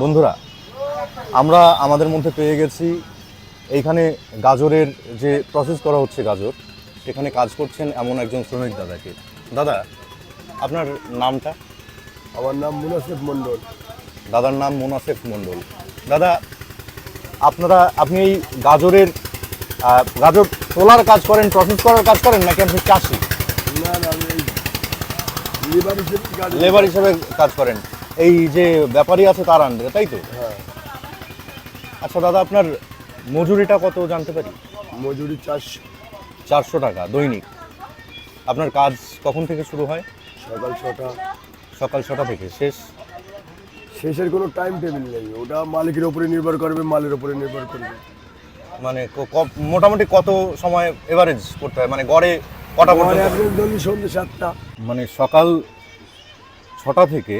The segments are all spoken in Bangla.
বন্ধুরা আমরা আমাদের মধ্যে পেয়ে গেছি এইখানে গাজরের যে প্রসেস করা হচ্ছে গাজর সেখানে কাজ করছেন এমন একজন শ্রমিক দাদাকে। দাদা আপনার নামটা? আমার নাম মুনাসেফ মণ্ডল। দাদার নাম মোনাসেফ মণ্ডল। দাদা আপনারা আপনি এই গাজরের গাজর তোলার কাজ করেন প্রসেস করার কাজ করেন নাকি আপনি চাষি? লেবার হিসেবে কাজ করেন। এই যে ব্যাপারী আছে তার আন্ডারে তাই তো? হ্যাঁ। আচ্ছা দাদা আপনার মজুরিটা কত জানতে পারি? মজুরি চাষ চারশো টাকা দৈনিক। আপনার কাজ কখন থেকে শুরু হয়? সকাল ছটা। সকাল ছটা থেকে শেষ? শেষের কোনো টাইম টেবিল নেই। ওটা মালিকের উপরে নির্ভর করবে মালের উপরে নির্ভর করবে। মানে মোটামুটি কত সময় এভারেজ করতে হয়? মানে গড়ে কটা পর্যন্ত? সন্ধ্যে সাতটা। মানে সকাল ছটা থেকে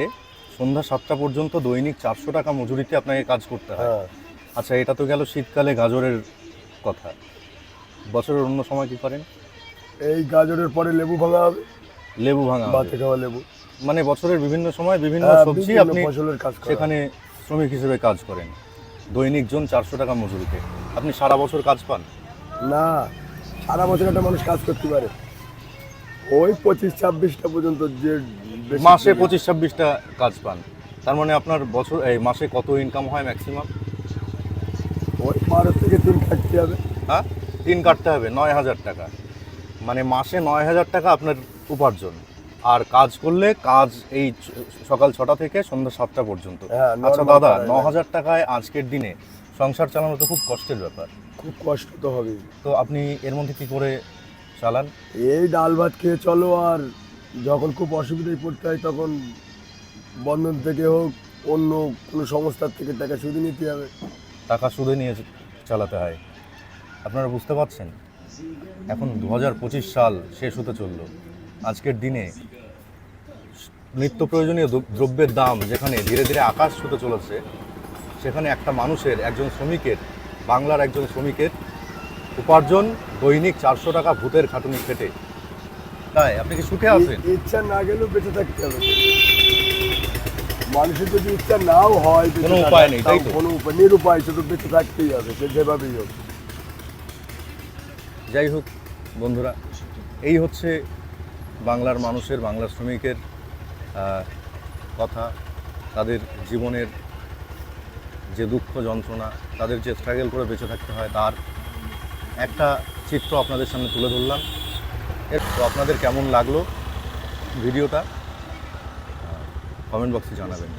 সন্ধ্যা সাতটা পর্যন্ত দৈনিক চারশো টাকা মজুরিতে আপনাকে কাজ করতে হয়। হ্যাঁ। আচ্ছা এটা তো গেল শীতকালে গাজরের কথা। বছরের অন্য সময় কি করেন? এই গাজরের পরে লেবু ভাঙা হবে। লেবু ভাঙা হবে। ভাতে খাওয়া লেবু। মানে বছরের বিভিন্ন সময় বিভিন্ন হ্যাঁ, সবজি আপনি ফসলের কাজ সেখানে শ্রমিক হিসেবে কাজ করেন। দৈনিক জন চারশো টাকা মজুরিতে। আপনি সারা বছর কাজ পান? না সারা বছর একটা মানুষ কাজ করতে পারে। ওই পঁচিশ ছাব্বিশটা পর্যন্ত যে মাসে পঁচিশ ছাব্বিশটা কাজ পান। তার মানে আপনার বছর এই মাসে কত ইনকাম হয় ম্যাক্সিমাম ওই বারো থেকে তিন কাটতে হবে। হ্যাঁ? তিন কাটতে হবে নয় হাজার টাকা। মানে মাসে নয় হাজার টাকা আপনার উপার্জন। আর কাজ করলে কাজ এই সকাল ছটা থেকে সন্ধ্যা সাতটা পর্যন্ত। হ্যাঁ, আচ্ছা দাদা ন হ্যাঁ। হাজার টাকায় আজকের দিনে সংসার চালানো তো খুব কষ্টের ব্যাপার। খুব কষ্ট তো হবে তো আপনি এর মধ্যে কি করে চালান? এই ডাল ভাত খেয়ে চলো আর যখন খুব অসুবিধায় পড়তে হয় তখন বন্ধন থেকে হোক, অন্য কোনো সংস্থার থেকে টাকা সুদে নিতে হবে। টাকা সুদে নিয়ে চালাতে হয়। আপনারা বুঝতে পারছেন? এখন দু হাজার পঁচিশ সাল শেষ হতে চলল। আজকের দিনে নিত্য প্রয়োজনীয় দ্রব্যের দাম যেখানে ধীরে ধীরে আকাশ ছুতে চলেছে, সেখানে একটা মানুষের, একজন শ্রমিকের, বাংলার একজন শ্রমিকের উপার্জন দৈনিক চারশো টাকা ভূতের খাটুনি খেটে তাই? আপনি কি সুখে আছেন? ইচ্ছা না গেলেও বেঁচে থাকতে হবে। মানুষের যদি ইচ্ছা নাও হয় কোনো উপায় নেই, তাই তো? কোনো উপায় নিরুপায় শুধু বেঁচে থাকতেই হবে সে যেভাবেই হোক। যাই হোক বন্ধুরা এই হচ্ছে বাংলার মানুষের বাংলার শ্রমিকের কথা। তাদের জীবনের যে দুঃখ যন্ত্রণা তাদের যে স্ট্রাগল করে বেঁচে থাকতে হয় তার একটা চিত্র আপনাদের সামনে তুলে ধরলাম। তো আপনাদের কেমন লাগল ভিডিওটা? কমেন্ট বক্সে জানাবেন।